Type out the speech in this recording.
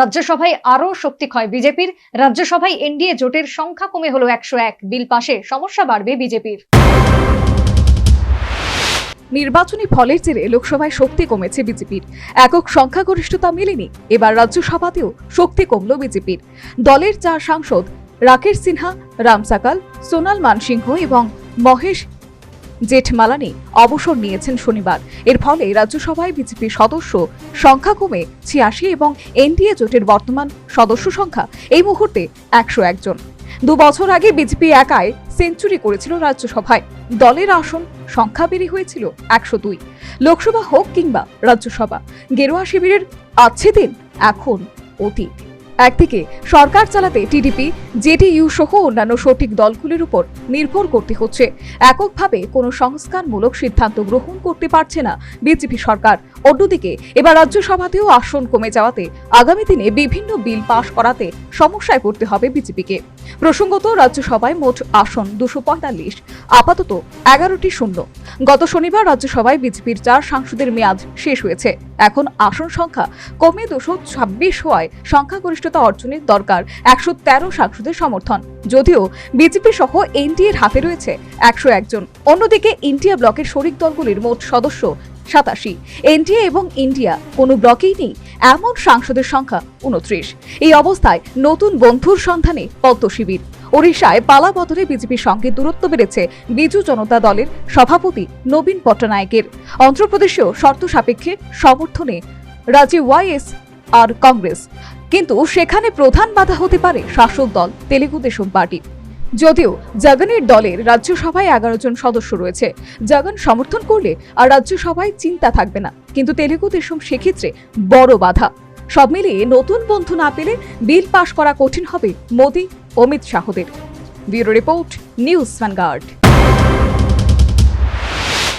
রাজ্যসভায় আরও শক্তি ক্ষয়। বিজেপির রাজ্যসভায় এনডিএ জোটের সংখ্যা কমে হলো একশো এক। বিল পাশে সমস্যা বাড়বে বিজেপির। নির্বাচনী ফলের জেরে লোকসভায় শক্তি কমেছে বিজেপির। একক সংখ্যাগরিষ্ঠতা মেলেনি, এবার রাজ্যসভাতেও শক্তি কমল বিজেপির। দলের চার সাংসদ রাকেশ সিনহা, রাম সাকাল, সোনাল মানসিংহ এবং মহেশ জেঠমালানি অবসর নিয়েছেন শনিবার। এর ফলে রাজ্যসভায় বিজেপির সদস্য সংখ্যা কমে ছিয়াশি এবং এনডিএ জোটের বর্তমান সদস্য সংখ্যা এই মুহূর্তে একশো একজন দু বছর আগে বিজেপি একাই সেঞ্চুরি করেছিল রাজ্যসভায়। দলের আসন সংখ্যা বেড়ে হয়েছিল একশো দুই। লোকসভা হোক কিংবা রাজ্যসভা, গেরুয়া শিবিরের আছে দিন এখন অতীত। একদিকে, সরকার চালাতে টিডিপি, জেডিইউ সহ অন্যান্য সঠিক দলগুলির উপর নির্ভর করতে হচ্ছে। এককভাবে কোনো সংস্কারমূলক সিদ্ধান্ত গ্রহণ করতে পারছে না বিজেপি সরকার। অন্যদিকে, এবার রাজ্যসভাতেও আসন কমে যাওয়াতে আগামী দিনে বিভিন্ন বিল পাশ করাতে সমস্যায় পড়তে হবে বিজেপিকে। প্রসঙ্গত, রাজ্যসভায় মোট আসন দুশো পঁয়তাল্লিশ, আপাতত এগারোটি শূন্য। গত শনিবার রাজ্যসভায় বিজেপির চার সাংসদের মেয়াদ শেষ হয়েছে। এখন আসন সংখ্যা কমে দুশো ছাব্বিশ হওয়ায় সংখ্যাগরিষ্ঠতা অর্জনের দরকার একশো তেরো সাংসদের সমর্থন। যদিও বিজেপি সহ এনডিএর হাতে রয়েছে একশো একজন। অন্যদিকে, ইন্ডিয়া ব্লকের শরিক দলগুলির মোট সদস্য সাতাশি। এনডিএ এবং ইন্ডিয়া, কোনো ব্লকেই নেই, এমন সাংসদের সংখ্যা উনত্রিশ এই অবস্থায় নতুন বন্ধুর সন্ধানে পদ্ম শিবির। ওড়িশায় পালা বদলে বিজেপির সঙ্গে দূরত্ব বেড়েছে বিজু জনতা দলের সভাপতি নবীন পট্টনায়কের। অন্ধ্রপ্রদেশেও শর্ত সাপেক্ষে সমর্থনে রাজ্যে ওয়াইএস আর কংগ্রেস। কিন্তু সেখানে প্রধান বাধা হতে পারে শাসক দল, তেলেগু দেশম পার্টি। যদিও জাগানের দলের রাজ্যসভায় এগারো জন সদস্য রয়েছে। জাগান সমর্থন করলে আর রাজ্যসভায় চিন্তা থাকবে না। কিন্তু তেলেগু দেশম সেক্ষেত্রে বড় বাধা। সব মিলিয়ে নতুন বন্ধু না পেলে বিল পাশ করা কঠিন হবে Modi, Amit শাহদের। Bureau report, news vanguard.